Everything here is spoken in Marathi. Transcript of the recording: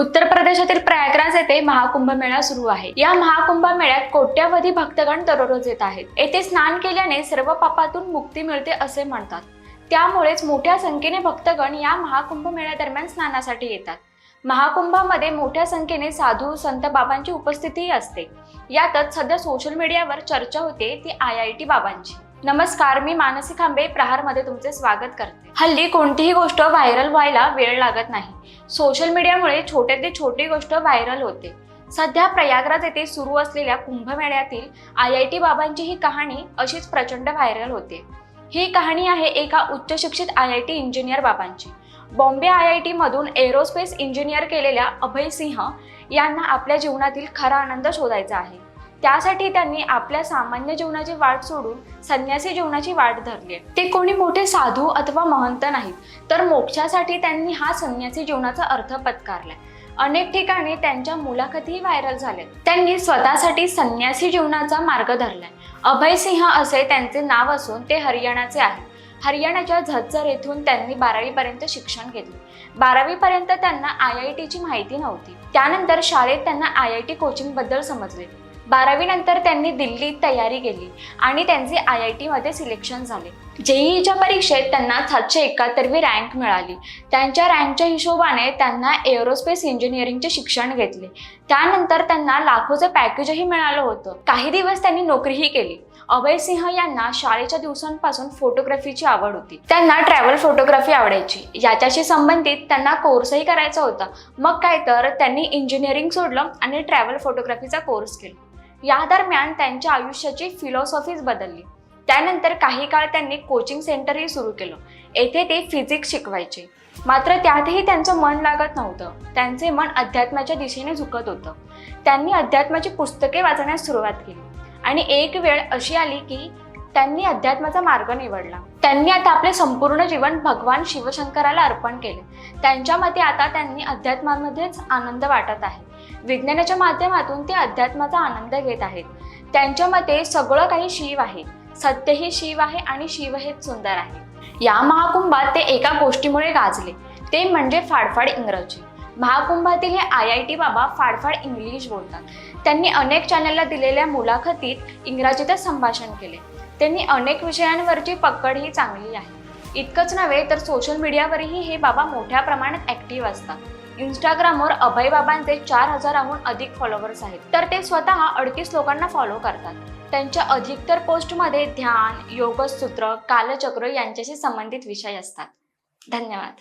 उत्तर प्रदेशातील प्रयागराज येथे महाकुंभ मेळा सुरू आहे. या महाकुंभ मेळ्यात कोट्यावधी भक्तगण दररोज येत आहेत. येथे स्नान केल्याने सर्व पापातून मुक्ती मिळते असे म्हणतात. त्यामुळेच मोठ्या संख्येने भक्तगण या महाकुंभ मेळ्यादरम्यान स्नानासाठी येतात. महाकुंभामध्ये मोठ्या संख्येने साधू संत बाबांची उपस्थितीही असते. यातच सध्या सोशल मीडियावर चर्चा होते ती आय आय टी बाबांची. नमस्कार मी मानसी खांबे प्रहारमध्ये तुमचे स्वागत करते. हल्ली कोणतीही गोष्ट व्हायरल व्हायला वेळ लागत नाही. सोशल मीडियामुळे छोटे ते छोटी गोष्ट व्हायरल होते. सध्या प्रयागराज येथे सुरू असलेल्या कुंभमेळ्यातील आय आय टी बाबांची ही कहाणी अशीच प्रचंड व्हायरल होते. ही कहाणी आहे एका उच्च शिक्षित आय आय टी इंजिनियर बाबांची. बॉम्बे आय आय टी मधून एरोस्पेस इंजिनियर केलेल्या अभय सिंह यांना आपल्या जीवनातील खरा आनंद शोधायचा आहे. त्यासाठी त्यांनी आपल्या सामान्य जीवनाची वाट सोडून संन्यासी जीवनाची वाट धरली आहे. ते कोणी मोठे साधू अथवा महंत नाहीत तर मोक्षासाठी त्यांनी हा संन्यासी जीवनाचा अर्थ पत्कारलाय. अनेक ठिकाणी त्यांच्या मुलाखतीही व्हायरल झाल्या त्यांनी स्वतःसाठी संन्यासी जीवनाचा मार्ग धरलाय. अभय सिंह असे त्यांचे नाव असून ते हरियाणाचे आहे हरियाणाच्या झज्जर येथून त्यांनी बारावीपर्यंत शिक्षण घेतले. बारावीपर्यंत त्यांना आय आय टीची माहिती नव्हती. त्यानंतर शाळेत त्यांना आय आय टी कोचिंगबद्दल समजले. बारावीनंतर त्यांनी दिल्लीत तयारी केली आणि त्यांचे आय आय टीमध्ये सिलेक्शन झाले. जेईईच्या परीक्षेत त्यांना सातशे एकाहत्तरवी रँक मिळाली. त्यांच्या रँकच्या हिशोबाने त्यांना एरोस्पेस इंजिनिअरिंगचे शिक्षण घेतले. त्यानंतर त्यांना लाखोचं पॅकेजही मिळालं होतं. काही दिवस त्यांनी नोकरीही केली. अभय सिंह यांना शाळेच्या दिवसांपासून फोटोग्राफीची आवड होती. त्यांना ट्रॅव्हल फोटोग्राफी आवडायची. याच्याशी संबंधित त्यांना कोर्सही करायचा होता. मग काय तर त्यांनी इंजिनिअरिंग सोडलं आणि ट्रॅव्हल फोटोग्राफीचा कोर्स केला. या दरम्यान त्यांच्या आयुष्याची फिलॉसॉफीच बदलली. त्यानंतर काही काळ त्यांनी कोचिंग सेंटरही सुरू केलं. येथे ते फिजिक्स शिकवायचे. मात्र त्यातही त्यांचं मन लागत नव्हतं. त्यांचे मन अध्यात्माच्या दिशेने झुकत होतं. त्यांनी अध्यात्माची पुस्तके वाचण्यास सुरुवात केली. आणि एक वेळ अशी आली की त्यांनी अध्यात्माचा मार्ग निवडला. त्यांनी आता आपले संपूर्ण जीवन भगवान शिवशंकराला अर्पण केले. त्यांच्या मते आता त्यांनी अध्यात्मामध्येच आनंद वाटत आहे. विज्ञानाच्या माध्यमातून ते अध्यात्माचा आनंद घेत आहेत. त्यांच्या मते सगळं काही शिव आहे. सत्यही शिव आहे आणि शिव हेच सुंदर आहे. या महाकुंभात ते एका गोष्टीमुळे गाजले. ते म्हणजे फाडफाड इंग्रजी. महाकुंभातील हे आय आय टी बाबा फाडफाड इंग्लिश बोलतात. त्यांनी अनेक चॅनलला दिलेल्या मुलाखतीत इंग्रजीतच संभाषण केले. त्यांनी अनेक विषयांवरची पकडही चांगली आहे. इतकंच नव्हे तर सोशल मीडियावरही हे बाबा मोठ्या प्रमाणात ऍक्टिव्ह असतात. इंस्टाग्रामवर अभय बाबांचे चार हजाराहून अधिक फॉलोअर्स आहेत. तर ते स्वतः अडतीस लोकांना फॉलो करतात. त्यांच्या अधिकतर पोस्टमध्ये ध्यान योगसूत्र कालचक्र यांच्याशी संबंधित विषय असतात. धन्यवाद.